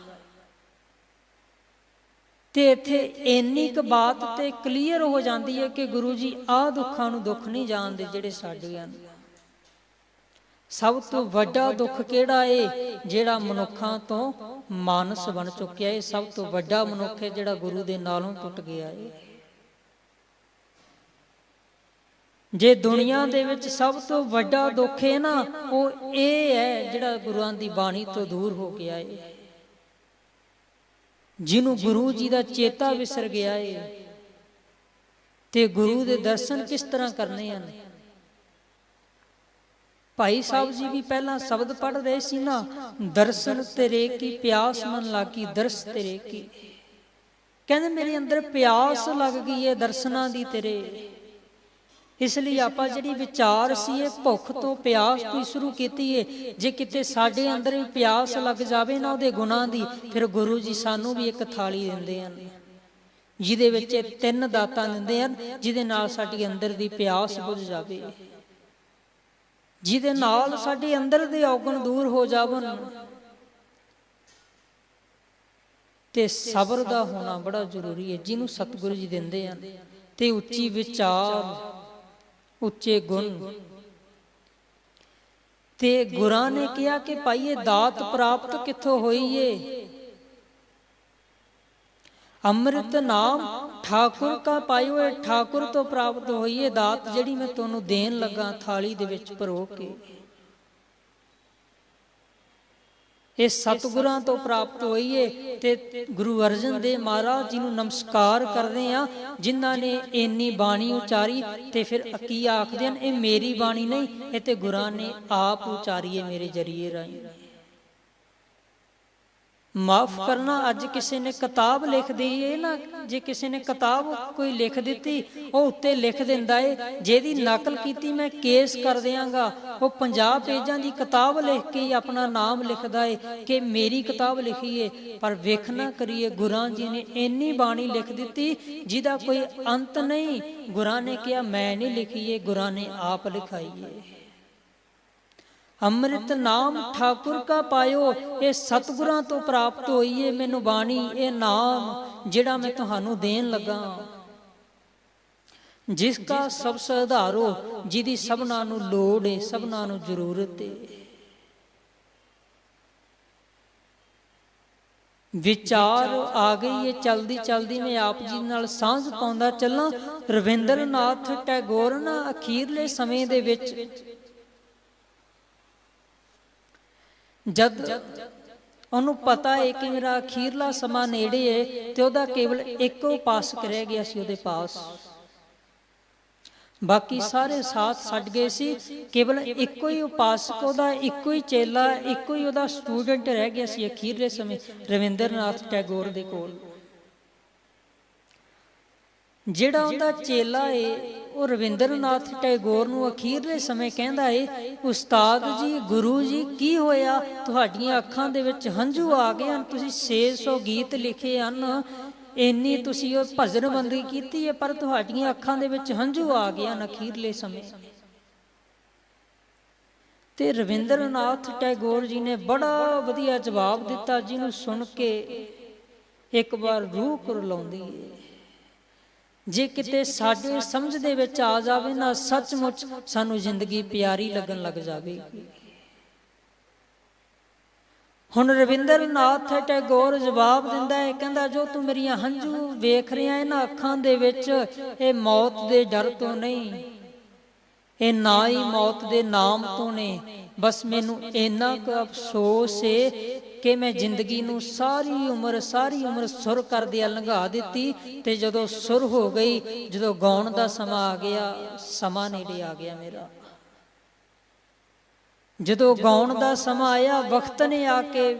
Speaker 1: ਤੇ ਇੱਥੇ ਇੰਨੀ ਕੁ ਬਾਤ ਤੇ ਕਲੀਅਰ ਹੋ ਜਾਂਦੀ ਹੈ ਕਿ ਗੁਰੂ ਜੀ ਆਹ ਦੁੱਖਾਂ ਨੂੰ ਦੁੱਖ ਨਹੀਂ ਜਾਣਦੇ ਜਿਹੜੇ ਸਾਡੇ ਹਨ। ਸਭ ਤੋਂ ਵੱਡਾ ਦੁੱਖ ਕਿਹੜਾ ਏ? ਜਿਹੜਾ ਮਨੁੱਖਾਂ ਤੋਂ ਮਾਨਸ ਬਣ ਚੁੱਕਿਆ ਏ। ਸਭ ਤੋਂ ਵੱਡਾ ਮਨੁੱਖ ਹੈ ਜਿਹੜਾ ਗੁਰੂ ਦੇ ਨਾਲੋਂ ਟੁੱਟ ਗਿਆ ਏ। ਜੇ ਦੁਨੀਆ ਦੇ ਵਿੱਚ ਸਭ ਤੋਂ ਵੱਡਾ ਦੁੱਖ ਹੈ ਨਾ, ਉਹ ਇਹ ਹੈ ਜਿਹੜਾ ਗੁਰੂਆਂ ਦੀ ਬਾਣੀ ਤੋਂ ਦੂਰ ਹੋ ਗਿਆ ਏ। ਜਿਹਨੂੰ ਗੁਰੂ ਜੀ ਦਾ ਚੇਤਾ ਵਿਸਰ ਗਿਆ ਏ। ਤੇ ਗੁਰੂ ਦੇ ਦਰਸ਼ਨ ਕਿਸ ਤਰ੍ਹਾਂ ਕਰਨੇ ਹਨ? ਭਾਈ ਸਾਹਿਬ ਜੀ ਵੀ ਪਹਿਲਾਂ ਸ਼ਬਦ ਪੜ੍ਹ ਰਹੇ ਸੀ ਨਾ ਦਰਸ਼ਨ ਤੇਰੇ ਕੀ ਪਿਆਸ ਮਨ ਲਾਗੀ ਦਰਸ ਤੇਰੇ ਕੀ ਕਹਿੰਦੇ ਮੇਰੇ ਅੰਦਰ ਪਿਆਸ ਲੱਗ ਗਈ ਏ ਦਰਸ਼ਨਾਂ ਦੀ ਤੇਰੇ ਇਸ ਲਈ ਆਪਾਂ ਜਿਹੜੀ ਵਿਚਾਰ ਸੀ ਇਹ ਭੁੱਖ ਤੋਂ ਪਿਆਸ ਤੋਂ ਸ਼ੁਰੂ ਕੀਤੀ ਏ। ਜੇ ਕਿਤੇ ਸਾਡੇ ਅੰਦਰ ਵੀ ਪਿਆਸ ਲੱਗ ਜਾਵੇ ਨਾ ਉਹਦੇ ਗੁਨਾਹ ਦੀ ਫਿਰ ਗੁਰੂ ਜੀ ਸਾਨੂੰ ਵੀ ਇੱਕ ਥਾਲੀ ਦਿੰਦੇ ਹਨ। ਜਿਹਦੇ ਵਿੱਚ ਇਹ ਤਿੰਨ ਦਾਤਾਂ ਦਿੰਦੇ ਹਨ ਜਿਹਦੇ ਨਾਲ ਸਾਡੀ ਅੰਦਰ ਦੀ ਪਿਆਸ ਬੁਝ ਜਾਵੇ। ਜਿਹਦੇ ਨਾਲ ਸਾਡੇ ਅੰਦਰ ਦੇ ਔਗਣ ਦੂਰ ਹੋ ਜਾਵਨ ਤੇ ਸਬਰ ਦਾ ਹੋਣਾ ਬੜਾ ਜ਼ਰੂਰੀ ਹੈ ਜਿਹਨੂੰ ਸਤਿਗੁਰੂ ਜੀ ਦਿੰਦੇ ਹਨ। ਤੇ ਉੱਚੀ ਵਿਚਾਰ। ਉੱਚੇ ਗੁਣ। ਤੇ ਗੁਰਾਂ ਨੇ ਕਿਹਾ ਕਿ ਭਾਈ ਇਹ ਦਾਤ ਪ੍ਰਾਪਤ ਕਿੱਥੋਂ ਹੋਈ ਏ ਅੰਮ੍ਰਿਤ ਨਾਮ ਠਾਕੁਰ ਕਾ ਪਾਇਓ, ਇਹ ਠਾਕੁਰ ਤੋਂ ਪ੍ਰਾਪਤ ਹੋਈ ਏ ਦਾਤ ਜਿਹੜੀ ਮੈਂ ਤੁਹਾਨੂੰ ਦੇਣ ਲੱਗਾ ਥਾਲੀ ਦੇ ਵਿੱਚ ਪਰੋ ਕੇ। ਇਹ ਸਤਿਗੁਰਾਂ ਤੋਂ ਪ੍ਰਾਪਤ ਹੋਈ ਏ ਤੇ ਗੁਰੂ ਅਰਜਨ ਦੇਵ ਮਹਾਰਾਜ ਜੀ ਨੂੰ ਨਮਸਕਾਰ ਕਰਦੇ ਆ ਜਿਨ੍ਹਾਂ ਨੇ ਇੰਨੀ ਬਾਣੀ ਉਚਾਰੀ ਤੇ ਫਿਰ ਕੀ ਆਖਦੇ ਹਨ, ਇਹ ਮੇਰੀ ਬਾਣੀ ਨਹੀਂ, ਇਹ ਤੇ ਗੁਰਾਂ ਨੇ ਆਪ ਉਚਾਰੀ ਏ ਮੇਰੇ ਜਰੀਏ ਰਾਹੀਂ। ਮਾਫ ਕਰਨਾ ਅੱਜ ਕਿਸੇ ਨੇ ਕਿਤਾਬ ਲਿਖ ਦਈ ਇਹ ਨਾ ਜੇ ਕਿਸੇ ਨੇ ਕਿਤਾਬ ਕੋਈ ਲਿਖ ਦਿੱਤੀ, ਉਹ ਉੱਤੇ ਲਿਖ ਦਿੰਦਾ ਏ, ਜਿਹਦੀ ਨਕਲ ਕੀਤੀ ਮੈਂ ਕੇਸ ਕਰ ਦਿਆਂਗਾ। ਉਹ 50 ਪੇਜਾਂ ਦੀ ਕਿਤਾਬ ਲਿਖ ਕੇ ਹੀ ਆਪਣਾ ਨਾਮ ਲਿਖਦਾ ਏ ਕਿ ਮੇਰੀ ਕਿਤਾਬ ਲਿਖੀ ਏ। ਪਰ ਵੇਖਣਾ ਕਰੀਏ, ਗੁਰਾਂ ਜੀ ਨੇ ਇੰਨੀ ਬਾਣੀ ਲਿਖ ਦਿੱਤੀ, ਜਿਹਦਾ ਕੋਈ ਅੰਤ ਨਹੀਂ। ਗੁਰਾਂ ਨੇ ਕਿਹਾ, ਮੈਂ ਨਹੀਂ ਲਿਖੀ ਏ, ਗੁਰਾਂ ਨੇ ਆਪ ਲਿਖਾਈ ਏ। ਅੰਮ੍ਰਿਤ ਨਾਮ ਠਾਕੁਰ ਕਾ ਪਾਇਓ, ਇਹ ਸਤਿਗੁਰਾਂ ਤੋਂ ਪ੍ਰਾਪਤ ਹੋਈ ਏ ਮੈਨੂੰ ਬਾਣੀ, ਇਹ ਨਾਮ ਜਿਹੜਾ ਮੈਂ ਤੁਹਾਨੂੰ ਦੇਣ ਲੱਗਾ। ਜਿਸ ਕਾ ਸਭ ਸਧਾਰੋ, ਜਿਹਦੀ ਸਭਨਾਂ ਨੂੰ ਲੋੜ ਏ, ਸਭਨਾਂ ਨੂੰ ਜ਼ਰੂਰਤ ਏ। ਵਿਚਾਰ ਆ ਗਈ ਏ, ਚਲਦੀ ਚਲਦੀ ਮੈਂ ਆਪ ਜੀ ਨਾਲ ਸਾਂਝ ਪਾਉਂਦਾ ਚੱਲਾਂ। ਰਵਿੰਦਰਨਾਥ ਟੈਗੋਰ ਨਾ ਅਖੀਰਲੇ ਸਮੇਂ ਦੇ ਵਿੱਚ ਜਦ ਉਹਨੂੰ ਪਤਾ ਹੈ ਕਿ ਮੇਰਾ ਅਖੀਰਲਾ ਸਮਾਂ ਨੇੜੇ ਹੈ ਤੇ ਉਹਦਾ ਕੇਵਲ ਇੱਕੋ ਉਪਾਸਕ ਰਹਿ ਗਿਆ ਸੀ ਉਹਦੇ ਪਾਸ। ਬਾਕੀ ਸਾਰੇ ਸਾਥ ਛੱਡ ਗਏ ਸੀ। ਕੇਵਲ ਇੱਕੋ ਹੀ ਉਪਾਸਕ, ਉਹਦਾ ਇੱਕੋ ਹੀ ਚੇਲਾ, ਇੱਕੋ ਹੀ ਉਹਦਾ ਸਟੂਡੈਂਟ ਰਹਿ ਗਿਆ ਸੀ ਅਖੀਰਲੇ ਸਮੇਂ, ਰਵਿੰਦਰਨਾਥ ਟੈਗੋਰ ਦੇ ਕੋਲ। ਜਿਹੜਾ ਉਹਦਾ ਚੇਲਾ ਏ, ਉਹ ਰਵਿੰਦਰਨਾਥ ਟੈਗੋਰ ਨੂੰ ਅਖੀਰਲੇ ਸਮੇਂ ਕਹਿੰਦਾ ਏ, ਉਸਤਾਦ ਜੀ, ਗੁਰੂ ਜੀ, ਕੀ ਹੋਇਆ? ਤੁਹਾਡੀਆਂ ਅੱਖਾਂ ਦੇ ਵਿੱਚ ਹੰਝੂ ਆ ਗਏ ਹਨ, ਤੁਸੀਂ 600 ਗੀਤ ਲਿਖੇ ਹਨ। ਇੰਨੀ ਤੁਸੀਂ ਉਹ ਭਜਨ ਬੰਦਗੀ ਕੀਤੀ ਹੈ ਪਰ ਤੁਹਾਡੀਆਂ ਅੱਖਾਂ ਦੇ ਵਿੱਚ ਹੰਝੂ ਆ ਗਏ ਹਨ ਅਖੀਰਲੇ ਸਮੇਂ। ਤੇ ਰਵਿੰਦਰਨਾਥ ਟੈਗੋਰ ਜੀ ਨੇ ਬੜਾ ਵਧੀਆ ਜਵਾਬ ਦਿੱਤਾ, ਜਿਹਨੂੰ ਸੁਣ ਕੇ ਇੱਕ ਵਾਰ ਰੂਹ ਕੁਰਲਾਉਂਦੀ ਏ। ਜੇ ਕਿਤੇ ਸਾਡੇ ਸਮਝ ਦੇ ਵਿੱਚ ਆ ਜਾਵੇ ਨਾ ਸੱਚਮੁੱਚ ਸਾਨੂੰ ਜ਼ਿੰਦਗੀ ਪਿਆਰੀ ਲੱਗਣ ਲੱਗ ਜਾਵੇਗੀ ਹੁਣ ਰਵਿੰਦਰਨਾਥ ਟੈਗੋਰ ਜਵਾਬ ਦਿੰਦਾ ਹੈ ਕਹਿੰਦਾ ਜੋ ਤੂੰ ਮੇਰੀਆਂ ਹੰਝੂ ਵੇਖ ਰਿਹਾ ਇਹਨਾਂ ਅੱਖਾਂ ਦੇ ਵਿੱਚ ਇਹ ਮੌਤ ਦੇ ਡਰ ਤੋਂ ਨਹੀਂ। ਇਹ ਨਾ ਹੀ ਮੌਤ ਦੇ ਨਾਮ ਤੋਂ ਨੇ। ਬਸ ਮੈਨੂੰ ਇੰਨਾ ਕੁ ਅਫਸੋਸ ਏ ਕਿ ਮੈਂ ਜ਼ਿੰਦਗੀ ਨੂੰ ਸਾਰੀ ਉਮਰ ਸਾਰੀ ਉਮਰ ਸੁਰ ਕਰਦਿਆਂ ਲੰਘਾ ਦਿੱਤੀ ਤੇ ਜਦੋਂ ਸੁਰ ਹੋ ਗਈ, ਜਦੋਂ ਗਾਉਣ ਦਾ ਸਮਾਂ ਆ ਗਿਆ, ਸਮਾਂ ਨੇੜੇ ਆ ਗਿਆ ਮੇਰਾ। ਜਦੋਂ ਗਾਉਣ ਦਾ ਸਮਾਂ ਆਇਆ, ਵਕਤ ਨੇ ਆ ਕੇ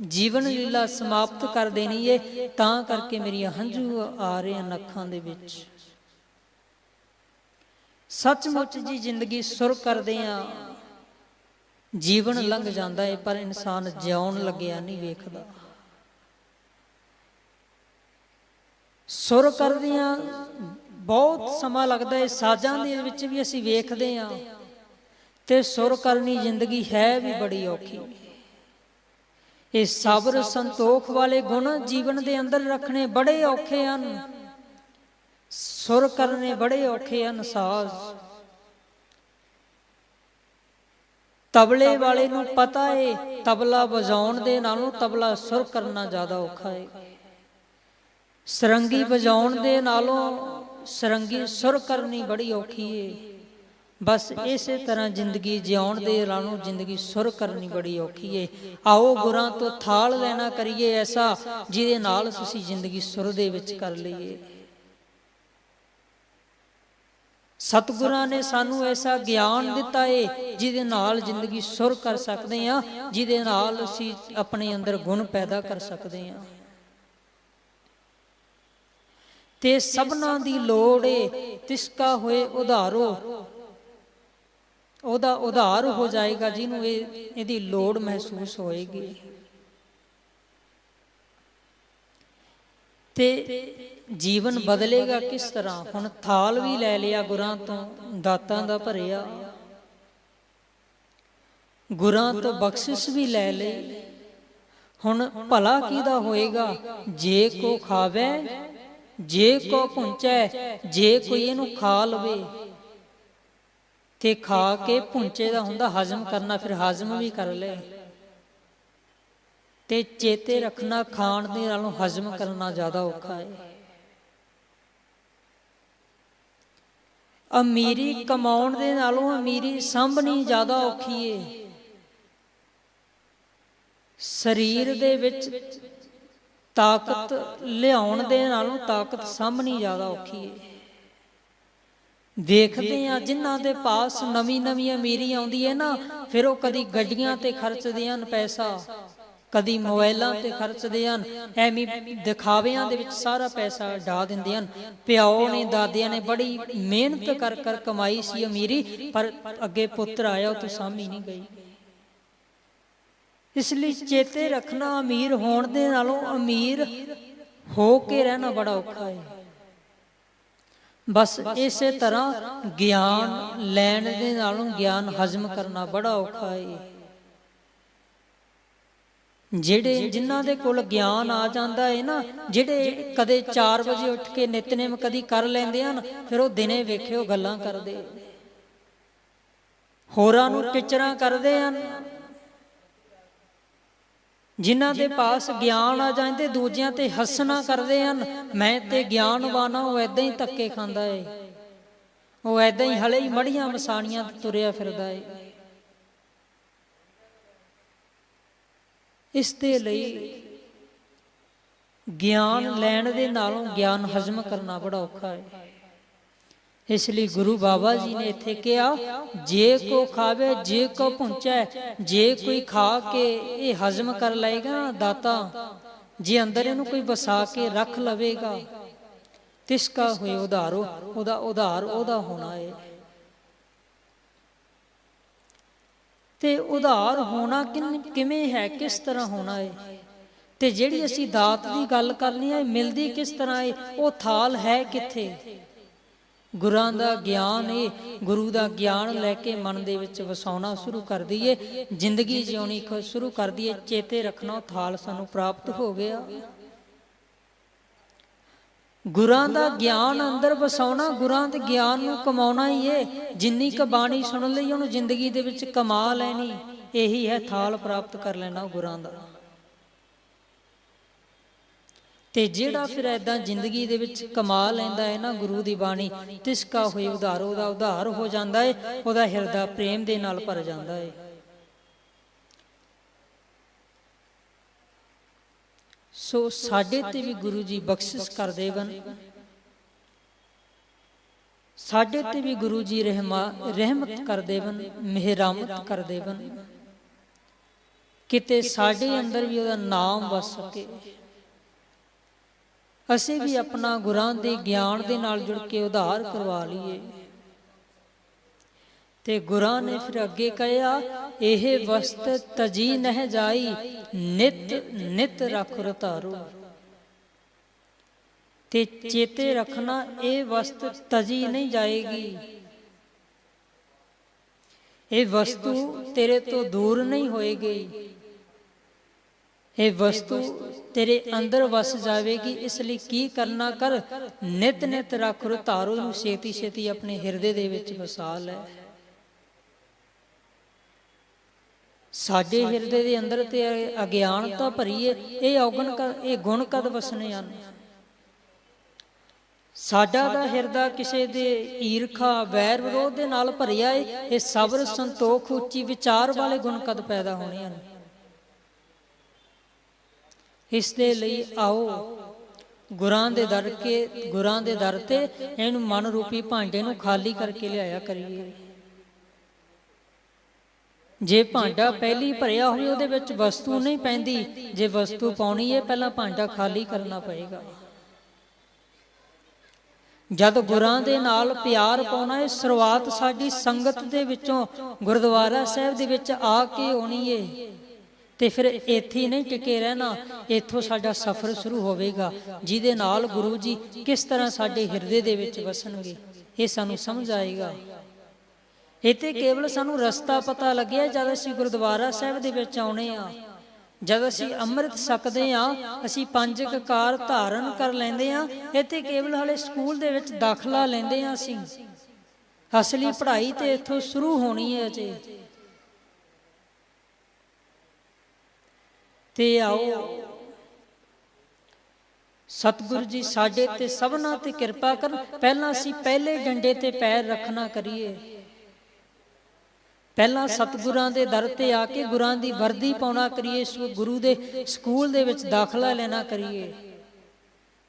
Speaker 1: ਜੀਵਨ ਲੀਲਾ ਸਮਾਪਤ ਕਰ ਦੇਣੀ ਏ, ਤਾਂ ਕਰਕੇ ਮੇਰੀਆਂ ਹੰਝੂ ਆ ਰਹੇ ਹਨ ਅੱਖਾਂ ਦੇ ਵਿੱਚ। ਸੱਚਮੁੱਚ ਜੀ ਜ਼ਿੰਦਗੀ ਸੁਰ ਕਰਦੇ ਆ। ਜੀਵਨ ਲੰਘ ਜਾਂਦਾ ਏ, ਪਰ ਇਨਸਾਨ ਜਿਉਣ ਲੱਗਿਆ ਨਹੀਂ ਵੇਖਦਾ। ਸੁਰ ਕਰਦੀਆਂ ਬਹੁਤ ਸਮਾਂ ਲੱਗਦਾ ਏ, ਸਾਜ਼ਾਂ ਦੇ ਵਿੱਚ ਵੀ ਅਸੀਂ ਵੇਖਦੇ ਆ। ਤੇ ਸੁਰ ਕਰਨੀ ਜ਼ਿੰਦਗੀ ਹੈ ਵੀ ਬੜੀ ਔਖੀ। ਇਹ ਸਬਰ ਸੰਤੋਖ ਵਾਲੇ ਗੁਣ ਜੀਵਨ ਦੇ ਅੰਦਰ ਰੱਖਣੇ ਬੜੇ ਔਖੇ ਹਨ। ਸੁਰ ਕਰਨੇ ਬੜੇ ਔਖੇ ਹਨ ਸਾਜ਼। ਤਬਲੇ ਵਾਲੇ ਨੂੰ ਪਤਾ ਏ, ਤਬਲਾ ਵਜਾਉਣ ਦੇ ਨਾਲੋਂ ਤਬਲਾ ਸੁਰ ਕਰਨਾ ਜ਼ਿਆਦਾ ਔਖਾ ਏ। ਸਰੰਗੀ ਵਜਾਉਣ ਦੇ ਨਾਲੋਂ ਸਰੰਗੀ ਸੁਰ ਕਰਨੀ ਬੜੀ ਔਖੀ ਏ। ਬਸ ਇਸੇ ਤਰ੍ਹਾਂ ਜ਼ਿੰਦਗੀ ਜਿਉਣ ਦੇ ਨਾਲੋਂ ਜ਼ਿੰਦਗੀ ਸੁਰ ਕਰਨੀ ਬੜੀ ਔਖੀ ਏ। ਆਓ ਗੁਰਾਂ ਤੋਂ ਥਾਲ ਲੈਣਾ ਕਰੀਏ ਐਸਾ, ਜਿਹਦੇ ਨਾਲ ਤੁਸੀਂ ਜ਼ਿੰਦਗੀ ਸੁਰ ਦੇ ਵਿੱਚ ਕਰ ਲਈਏ। ਸਤਿਗੁਰਾਂ ਨੇ ਸਾਨੂੰ ਐਸਾ ਗਿਆਨ ਦਿੱਤਾ ਏ, ਜਿਹਦੇ ਨਾਲ ਜ਼ਿੰਦਗੀ ਸੁਰ ਕਰ ਸਕਦੇ ਆ ਜਿਹਦੇ ਨਾਲ ਅਸੀਂ ਆਪਣੇ ਅੰਦਰ ਗੁਣ ਪੈਦਾ ਕਰ ਸਕਦੇ ਆ ਤੇ ਸਭਨਾਂ ਦੀ ਲੋੜ ਏ, ਤਿਸਕਾ ਹੋਏ ਉਧਾਰੋ। ਉਹਦਾ ਉਧਾਰ ਹੋ ਜਾਏਗਾ ਜਿਹਨੂੰ ਇਹ, ਇਹਦੀ ਲੋੜ ਮਹਿਸੂਸ ਹੋਏਗੀ। ਤੇ ਜੀਵਨ ਬਦਲੇਗਾ ਕਿਸ ਤਰ੍ਹਾਂ? ਹੁਣ ਥਾਲ ਵੀ ਲੈ ਲਿਆ ਗੁਰਾਂ ਤੋਂ, ਦਾਤਾਂ ਦਾ ਭਰਿਆ। ਗੁਰਾਂ ਤੋਂ ਬਖਸ਼ਿਸ਼ ਵੀ ਲੈ ਲਈ। ਹੁਣ ਭਲਾ ਕਿਹਦਾ ਹੋਏਗਾ? ਜੇ ਕੋ ਖਾਵੇ, ਜੇ ਕੋ ਪੁੰਚੈ ਜੇ ਕੋਈ ਇਹਨੂੰ ਖਾ ਲਵੇ। ਤੇ ਖਾ ਕੇ ਪੁੰਚੇ ਦਾ ਹੁੰਦਾ ਹਜਮ ਕਰਨਾ, ਫਿਰ ਹਜਮ ਵੀ ਕਰ ਲੈ ਤੇ ਚੇਤੇ ਰੱਖਣਾ, ਖਾਣ ਦੇ ਨਾਲੋਂ ਹਜਮ ਕਰਨਾ ਜ਼ਿਆਦਾ ਔਖਾ ਹੈ। ਅਮੀਰੀ ਕਮਾਉਣ ਦੇ ਨਾਲੋਂ ਅਮੀਰੀ ਸੰਭਣੀ ਜ਼ਿਆਦਾ ਔਖੀ ਏ। ਸਰੀਰ ਦੇ ਵਿੱਚ ਤਾਕਤ ਲਿਆਉਣ ਦੇ ਨਾਲੋਂ ਤਾਕਤ ਸਾਹਮਣੀ ਜ਼ਿਆਦਾ ਔਖੀ ਏ। ਦੇਖਦੇ ਆ ਜਿਨ੍ਹਾਂ ਦੇ ਪਾਸ ਨਵੀਂ ਨਵੀਂ ਅਮੀਰੀ ਆਉਂਦੀ ਹੈ ਨਾ, ਫਿਰ ਉਹ ਕਦੀ ਗੱਡੀਆਂ ਤੇ ਖਰਚਦੇ ਹਨ ਪੈਸਾ। ਕਦੀ ਮੋਬਾਈਲਾਂ ਤੇ ਖਰਚਦੇ ਹਨ, ਐਵੇਂ ਦਿਖਾਵਿਆਂ ਦੇ ਵਿੱਚ ਸਾਰਾ ਪੈਸਾ ਡਾ ਦਿੰਦੇ ਹਨ। ਪਿਓ ਨੇ, ਦਾਦਿਆਂ ਨੇ ਬੜੀ ਮਿਹਨਤ ਕਰ ਕਰ ਕਮਾਈ ਸੀ ਅਮੀਰੀ, ਪਰ ਅੱਗੇ ਪੁੱਤਰ ਆਇਆ, ਉਹ ਤੋਂ ਨਹੀਂ ਗਈ। ਇਸ ਲਈ ਚੇਤੇ ਰੱਖਣਾ ਅਮੀਰ ਹੋਣ ਦੇ ਨਾਲੋਂ ਅਮੀਰ ਹੋ ਕੇ ਰਹਿਣਾ ਬੜਾ ਔਖਾ ਹੈ। ਬਸ ਇਸੇ ਤਰ੍ਹਾਂ ਗਿਆਨ ਲੈਣ ਦੇ ਨਾਲੋਂ ਗਿਆਨ ਹਜ਼ਮ ਕਰਨਾ ਬੜਾ ਔਖਾ ਹੈ। ਜਿਹੜੇ ਜਿਨ੍ਹਾਂ ਦੇ ਕੋਲ ਗਿਆਨ ਆ ਜਾਂਦਾ ਹੈ ਨਾ, ਜਿਹੜੇ ਕਦੇ 4 ਵਜੇ ਉੱਠ ਕੇ ਨਿਤਨੇਮ ਕਦੀ ਕਰ ਲੈਂਦੇ ਹਨ, ਫਿਰ ਉਹ ਦਿਨੇ ਵੇਖਿਓ ਗੱਲਾਂ ਕਰਦੇ। ਹੋਰਾਂ ਨੂੰ ਟਿਚਰਾਂ ਕਰਦੇ ਹਨ। ਜਿਨ੍ਹਾਂ ਦੇ ਪਾਸ ਗਿਆਨ ਆ ਜਾਂਦੇ, ਦੂਜਿਆਂ ਤੇ ਹੱਸਣਾ ਕਰਦੇ ਹਨ। ਮੈਂ ਤੇ ਗਿਆਨਵਾਨ ਹਾਂ, ਉਹ ਐਦਾਂ ਹੀ ਧੱਕੇ ਖਾਂਦਾ ਏ। ਉਹ ਐਦਾਂ ਹੀ ਹਲੇ ਹੀ ਮੜੀਆਂ ਮਸਾਣੀਆਂ ਤੁਰਿਆ ਫਿਰਦਾ ਏ। ਇਸ ਦੇ ਲਈ ਗਿਆਨ ਲੈਣ ਦੇ ਨਾਲੋਂ ਗਿਆਨ ਹਜ਼ਮ ਕਰਨਾ ਬੜਾ ਔਖਾ ਹੈ। ਇਸ ਲਈ ਗੁਰੂ ਬਾਬਾ ਜੀ ਨੇ ਇੱਥੇ ਕਿਹਾ, ਜੇ ਕੋ ਖਾਵੇ, ਜੇ ਕੋ ਪਹੁੰਚੈ ਜੇ ਕੋਈ ਖਾ ਕੇ ਇਹ ਹਜ਼ਮ ਕਰ ਲਏਗਾ ਨਾ ਦਾਤਾ, ਜੇ ਅੰਦਰ ਇਹਨੂੰ ਕੋਈ ਵਸਾ ਕੇ ਰੱਖ ਲਵੇਗਾ ਤਿਸ ਕਾ ਹੋਏ ਉਧਾਰੋ, ਉਹਦਾ ਉਧਾਰ ਉਹਦਾ ਹੋਣਾ ਹੈ। ਤੇ ਉਧਾਰ ਹੋਣਾ ਕਿੰਨ- ਕਿਵੇਂ ਹੈ, ਕਿਸ ਤਰ੍ਹਾਂ ਹੋਣਾ ਹੈ ਤੇ ਜਿਹੜੀ ਅਸੀਂ ਦਾਤ ਦੀ ਗੱਲ ਕਰਨੀ ਹੈ ਮਿਲਦੀ ਕਿਸ ਤਰ੍ਹਾਂ ਹੈ ਉਹ ਥਾਲ ਹੈ ਕਿੱਥੇ? ਗੁਰਾਂ ਦਾ ਗਿਆਨ ਏ, ਗੁਰੂ ਦਾ ਗਿਆਨ ਲੈ ਕੇ ਮਨ ਦੇ ਵਿੱਚ ਵਸਾਉਣਾ ਸ਼ੁਰੂ ਕਰ ਦਈਏ। ਜ਼ਿੰਦਗੀ ਜਿਉਣੀ ਖ- ਸ਼ੁਰੂ ਕਰ ਦਈਏ। ਚੇਤੇ ਰੱਖਣਾ ਉਹ ਥਾਲ ਸਾਨੂੰ ਪ੍ਰਾਪਤ ਹੋ ਗਿਆ। ਗੁਰਾਂ ਦਾ ਗਿਆਨ ਅੰਦਰ ਵਸਾਉਣਾ, ਗੁਰਾਂ ਦੇ ਗਿਆਨ ਨੂੰ ਕਮਾਉਣਾ ਹੀ ਏ। ਜਿੰਨੀ ਕ ਬਾਣੀ ਸੁਣ ਲਈ, ਉਹਨੂੰ ਜ਼ਿੰਦਗੀ ਦੇ ਵਿੱਚ ਕਮਾ ਲੈਣੀ। ਇਹੀ ਹੈ ਥਾਲ ਪ੍ਰਾਪਤ ਕਰ ਲੈਣਾ ਗੁਰਾਂ ਦਾ। ਤੇ ਜਿਹੜਾ ਫਿਰ ਐਦਾਂ ਜ਼ਿੰਦਗੀ ਦੇ ਵਿੱਚ ਕਮਾ ਲੈਂਦਾ ਹੈ ਨਾ ਗੁਰੂ ਦੀ ਬਾਣੀ, ਤਿਸਕਾ ਹੋਏ ਉਧਾਰ, ਉਹਦਾ ਉਧਾਰ ਹੋ ਜਾਂਦਾ ਹੈ ਉਹਦਾ ਹਿਰਦਾ ਪ੍ਰੇਮ ਦੇ ਨਾਲ ਭਰ ਜਾਂਦਾ ਹੈ ਸੋ ਸਾਡੇ ਤੇ ਵੀ ਗੁਰੂ ਜੀ ਬਖਸ਼ਿਸ਼ ਕਰਦੇ ਬਨ ਸਾਡੇ ਤੇ ਵੀ ਗੁਰੂ ਜੀ ਰਹਿਮਾ ਰਹਿਮਤ ਕਰਦੇ ਬਨ ਮਿਹਰਾਮਤ ਕਰਦੇ ਬਨ ਕਿਤੇ ਸਾਡੇ ਅੰਦਰ ਵੀ ਉਹਦਾ ਨਾਮ ਵਸ ਸਕੇ। ਅਸੀਂ ਵੀ ਆਪਣਾ ਗੁਰਾਂ ਦੇ ਗਿਆਨ ਦੇ ਨਾਲ ਜੁੜ ਕੇ ਉਧਾਰ ਕਰਵਾ ਲਈਏ। ਤੇ ਗੁਰਾਂ ਨੇ ਫਿਰ ਅੱਗੇ ਕਹਿਆ ਇਹ ਵਸਤ ਤਜੀ ਨਹਿ ਜਾਈ, ਨਿਤ ਨਿਤ ਰਖ ਰਤਾਰੋ। ਤੇ ਚੇਤੇ ਰੱਖਣਾ, ਇਹ ਵਸਤ ਤਜੀ ਨਹੀਂ ਜਾਏਗੀ। ਇਹ ਵਸਤੂ ਤੇਰੇ ਤੋਂ ਦੂਰ ਨਹੀਂ ਹੋਏਗੀ। ਇਹ ਵਸਤੂ ਤੇਰੇ ਅੰਦਰ ਵਸ ਜਾਵੇਗੀ, ਇਸ ਲਈ ਕੀ ਕਰਨਾ ਕਰ? ਨਿਤ ਨਿਤ ਰੱਖ ਰਤਾਰੋ ਇਹਨੂੰ ਛੇਤੀ ਛੇਤੀ ਆਪਣੇ ਹਿਰਦੇ ਦੇ ਵਿੱਚ ਵਸਾ ਲੈ। ਸਾਡੇ ਹਿਰਦੇ ਦੇ ਅੰਦਰ ਤੇ ਅਗਿਆਨਤਾ ਭਰੀ ਏ ਇਹ ਔਗਣ ਇਹ ਗੁਣ ਕਦ ਵਸਨੇ ਹਨ? ਸਾਡਾ ਦਾ ਹਿਰਦਾ ਕਿਸੇ ਦੇ ਈਰਖਾ, ਵੈਰ ਵਿਰੋਧ ਦੇ ਨਾਲ ਭਰਿਆ ਏ, ਇਹ ਸਬਰ, ਸੰਤੋਖ, ਉੱਚੀ ਵਿਚਾਰ ਵਾਲੇ ਗੁਣ ਕਦ ਪੈਦਾ ਹੋਣੇ ਹਨ? ਇਸ ਦੇ ਲਈ ਆਓ, ਗੁਰਾਂ ਦੇ ਦਰ ਕੇ, ਗੁਰਾਂ ਦੇ ਦਰ ਤੇ ਇਹਨੂੰ ਮਨ ਰੂਪੀ ਭਾਂਡੇ ਨੂੰ ਖਾਲੀ ਕਰਕੇ ਲਿਆਇਆ ਕਰੀਏ। ਜੇ ਭਾਂਡਾ ਪਹਿਲੀ ਭਰਿਆ ਹੋਵੇ, ਉਹਦੇ ਵਿੱਚ ਵਸਤੂ ਨਹੀਂ ਪੈਂਦੀ। ਜੇ ਵਸਤੂ ਪਾਉਣੀ ਹੈ ਪਹਿਲਾਂ ਭਾਂਡਾ ਖਾਲੀ ਕਰਨਾ ਪਏਗਾ। ਜਦ ਗੁਰਾਂ ਦੇ ਨਾਲ ਪਿਆਰ ਪਾਉਣਾ ਹੈ ਸ਼ੁਰੂਆਤ ਸਾਡੀ ਸੰਗਤ ਦੇ ਵਿੱਚੋਂ, ਗੁਰਦੁਆਰਾ ਸਾਹਿਬ ਦੇ ਵਿੱਚ ਆ ਕੇ ਹੋਣੀ ਏ। ਤੇ ਫਿਰ ਇੱਥੇ ਨਹੀਂ ਟਿਕੇ ਰਹਿਣਾ, ਇੱਥੋਂ ਸਾਡਾ ਸਫ਼ਰ ਸ਼ੁਰੂ ਹੋਵੇਗਾ। ਜਿਹਦੇ ਨਾਲ ਗੁਰੂ ਜੀ ਕਿਸ ਤਰ੍ਹਾਂ ਸਾਡੇ ਹਿਰਦੇ ਦੇ ਵਿੱਚ ਵਸਣਗੇ, ਇਹ ਸਾਨੂੰ ਸਮਝ ਆਏਗਾ। ਇੱਥੇ ਕੇਵਲ ਸਾਨੂੰ ਰਸਤਾ ਪਤਾ ਲੱਗਿਆ ਜਦ ਅਸੀਂ ਗੁਰਦੁਆਰਾ ਸਾਹਿਬ ਦੇ ਵਿੱਚ ਆਉਣੇ ਆ। ਜਦ ਅਸੀਂ ਅੰਮ੍ਰਿਤ ਛਕਦੇ ਆ, ਅਸੀਂ ਪੰਜ ਕਕਾਰ ਧਾਰਨ ਕਰ ਲੈਂਦੇ ਆ। ਇੱਥੇ ਕੇਵਲ ਹਲੇ ਸਕੂਲ ਦੇ ਵਿੱਚ ਦਾਖਲਾ ਲੈਂਦੇ ਆ ਅਸੀਂ। ਅਸਲੀ ਪੜ੍ਹਾਈ ਤੇ ਇੱਥੋਂ ਸ਼ੁਰੂ ਹੋਣੀ ਹੈ ਅਜੇ। ਤੇ ਆਓ। ਸਤਿਗੁਰੂ ਜੀ, ਸਾਡੇ ਤੇ ਸਭਨਾ ਤੇ ਕਿਰਪਾ ਕਰਨ। ਪਹਿਲਾਂ ਅਸੀਂ ਪਹਿਲੇ ਡੰਡੇ ਤੇ ਪੈਰ ਰੱਖਣਾ ਕਰੀਏ। ਪਹਿਲਾਂ ਸਤਿਗੁਰਾਂ ਦੇ ਦਰ ਤੇ ਆ ਕੇ ਗੁਰਾਂ ਦੀ ਵਰਦੀ ਪਾਉਣਾ ਕਰੀਏ ਗੁਰੂ ਦੇ ਸਕੂਲ ਦੇ ਵਿੱਚ ਦਾਖਲਾ ਲੈਣਾ ਕਰੀਏ।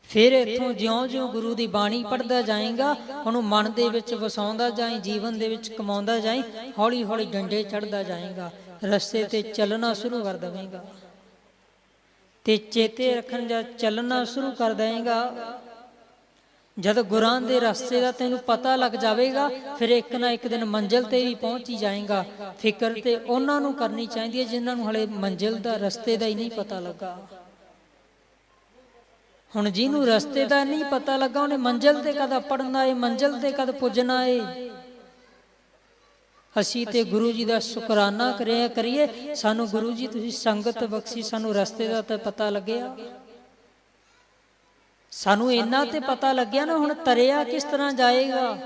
Speaker 1: ਫਿਰ ਇੱਥੋਂ ਜਿਉਂ-ਜਿਉਂ ਗੁਰੂ ਦੀ ਬਾਣੀ ਪੜ੍ਹਦਾ ਜਾਏਗਾ, ਉਹਨੂੰ ਮਨ ਦੇ ਵਿੱਚ ਵਸਾਉਂਦਾ ਜਾਏ ਜੀਵਨ ਦੇ ਵਿੱਚ ਕਮਾਉਂਦਾ ਜਾਏ ਹੌਲੀ-ਹੌਲੀ ਡੰਡੇ ਚੜ੍ਹਦਾ ਜਾਏਗਾ, ਰਸਤੇ ਤੇ ਚੱਲਣਾ ਸ਼ੁਰੂ ਕਰ ਦੇਵੇਗਾ। ਤੇ ਚੇਤੇ ਰੱਖਣ ਜਾਂ ਚੱਲਣਾ ਸ਼ੁਰੂ ਕਰ ਦੇਵੇਂਗਾ ਜਦ ਗੁਰਾਂ ਦੇ ਰਸਤੇ ਦਾ ਤੈਨੂੰ ਪਤਾ ਲੱਗ ਜਾਵੇਗਾ, ਫਿਰ ਇੱਕ ਨਾ ਇੱਕ ਦਿਨ ਮੰਜ਼ਿਲ ਤੇ ਵੀ ਪਹੁੰਚ ਹੀ ਜਾਏਗਾ। ਫਿਕਰ ਤੇ ਉਹਨਾਂ ਨੂੰ ਕਰਨੀ ਚਾਹੀਦੀ ਹੈ ਜਿਨ੍ਹਾਂ ਨੂੰ ਹਲੇ ਮੰਜ਼ਿਲ ਦਾ ਰਸਤੇ ਦਾ ਹੀ ਨਹੀਂ ਪਤਾ ਲੱਗਾ। ਹੁਣ ਜਿਹਨੂੰ ਰਸਤੇ ਦਾ ਨਹੀਂ ਪਤਾ ਲੱਗਾ, ਉਹਨੇ ਮੰਜ਼ਿਲ ਤੇ ਕਦ ਪੜਨਾ ਏ, ਮੰਜ਼ਿਲ ਤੇ ਕਦ ਪੁੱਜਣਾ ਏ? ਅਸੀਂ ਤੇ ਗੁਰੂ ਜੀ ਦਾ ਸ਼ੁਕਰਾਨਾ ਕਰਿਆ ਕਰੀਏ, ਸਾਨੂੰ ਗੁਰੂ ਜੀ ਤੁਸੀਂ ਸੰਗਤ ਬਖਸ਼ੀ, ਸਾਨੂੰ ਰਸਤੇ ਦਾ ਤਾਂ ਪਤਾ ਲੱਗਿਆ। ਸਾਨੂੰ ਇੰਨਾ ਤੇ ਪਤਾ ਲੱਗਿਆ ਨਾ ਹੁਣ ਤਰਿਆ ਕਿਸ ਤਰ੍ਹਾਂ ਜਾਏਗਾ।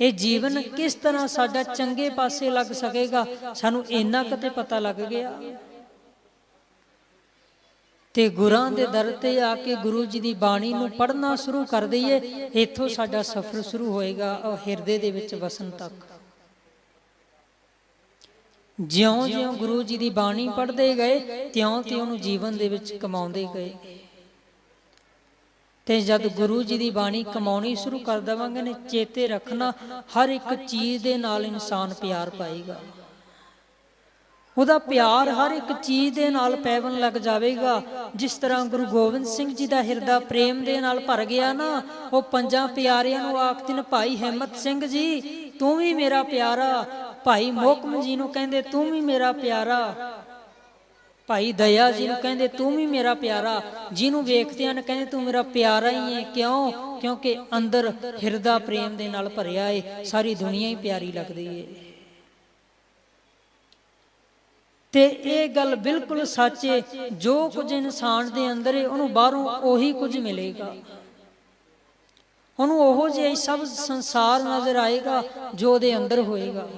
Speaker 1: ਇਹ ਜੀਵਨ ਕਿਸ ਤਰ੍ਹਾਂ ਸਾਡਾ ਚੰਗੇ ਪਾਸੇ ਲੱਗ ਸਕੇਗਾ ਸਾਨੂੰ ਇੰਨਾ ਕਿਤੇ ਪਤਾ ਲੱਗ ਗਿਆ। ਤੇ ਗੁਰਾਂ ਦੇ ਦਰ ਤੇ ਆ ਕੇ ਗੁਰੂ ਜੀ ਦੀ ਬਾਣੀ ਨੂੰ ਪੜ੍ਹਨਾ ਸ਼ੁਰੂ ਕਰ ਦਈਏ ਇੱਥੋਂ ਸਾਡਾ ਸਫ਼ਰ ਸ਼ੁਰੂ ਹੋਏਗਾ ਉਹ ਹਿਰਦੇ ਦੇ ਵਿੱਚ ਵਸਣ ਤੱਕ। ਜਿਉਂ-ਜਿਉਂ ਗੁਰੂ ਜੀ ਦੀ ਬਾਣੀ ਪੜ੍ਹਦੇ ਗਏ ਤਿਉਂ-ਤਿਉਂ ਉਹਨੂੰ ਜੀਵਨ ਦੇ ਵਿੱਚ ਕਮਾਉਂਦੇ ਗਏ। ਤੇ ਜਦ ਗੁਰੂ ਜੀ ਦੀ ਬਾਣੀ ਕਮਾਉਣੀ ਸ਼ੁਰੂ ਕਰ ਦੇਵਾਂਗੇ ਨੇ ਚੇਤੇ ਰੱਖਣਾ ਹਰ ਇੱਕ ਚੀਜ਼ ਦੇ ਨਾਲ ਇਨਸਾਨ ਪਿਆਰ ਪਾਏਗਾ। ਉਹਦਾ ਪਿਆਰ ਹਰ ਇੱਕ ਚੀਜ਼ ਦੇ ਨਾਲ ਪੈਵਨ ਲੱਗ ਜਾਵੇਗਾ। ਜਿਸ ਤਰ੍ਹਾਂ ਗੁਰੂ ਗੋਬਿੰਦ ਸਿੰਘ ਜੀ ਦਾ ਹਿਰਦਾ ਪ੍ਰੇਮ ਦੇ ਨਾਲ ਭਰ ਗਿਆ ਨਾ, ਉਹ ਪੰਜਾਂ ਪਿਆਰਿਆਂ ਨੂੰ ਆਖਦੇ ਨੇ, ਭਾਈ ਹਿੰਮਤ ਸਿੰਘ ਜੀ, ਤੂੰ ਵੀ ਮੇਰਾ ਪਿਆਰਾ। ਭਾਈ ਮੋਕਮ ਜੀ ਨੂੰ ਕਹਿੰਦੇ, ਤੂੰ ਵੀ ਮੇਰਾ ਪਿਆਰਾ। ਭਾਈ ਦਇਆ ਜੀ ਨੂੰ ਕਹਿੰਦੇ, ਤੂੰ ਵੀ ਮੇਰਾ ਪਿਆਰਾ। ਜਿਹਨੂੰ ਵੇਖਦੇ ਹਨ, ਕਹਿੰਦੇ, ਤੂੰ ਮੇਰਾ ਪਿਆਰਾ ਹੀ ਹੈ ਕਿਉਂ? ਕਿਉਂਕਿ ਅੰਦਰ ਹਿਰਦਾ ਪ੍ਰੇਮ ਦੇ ਨਾਲ ਭਰਿਆ ਏ। ਸਾਰੀ ਦੁਨੀਆ ਹੀ ਪਿਆਰੀ ਲੱਗਦੀ ਏ। ਤੇ ਇਹ ਗੱਲ ਬਿਲਕੁਲ ਸੱਚ ਏ। ਜੋ ਕੁਝ ਇਨਸਾਨ ਦੇ ਅੰਦਰ ਏ, ਉਹਨੂੰ ਬਾਹਰੋਂ ਉਹੀ ਕੁਝ ਮਿਲੇਗਾ। ਉਹਨੂੰ ਉਹੋ ਜਿਹਾ ਸਭ ਸੰਸਾਰ ਨਜ਼ਰ ਆਏਗਾ ਜੋ ਉਹਦੇ ਅੰਦਰ ਹੋਏਗਾ।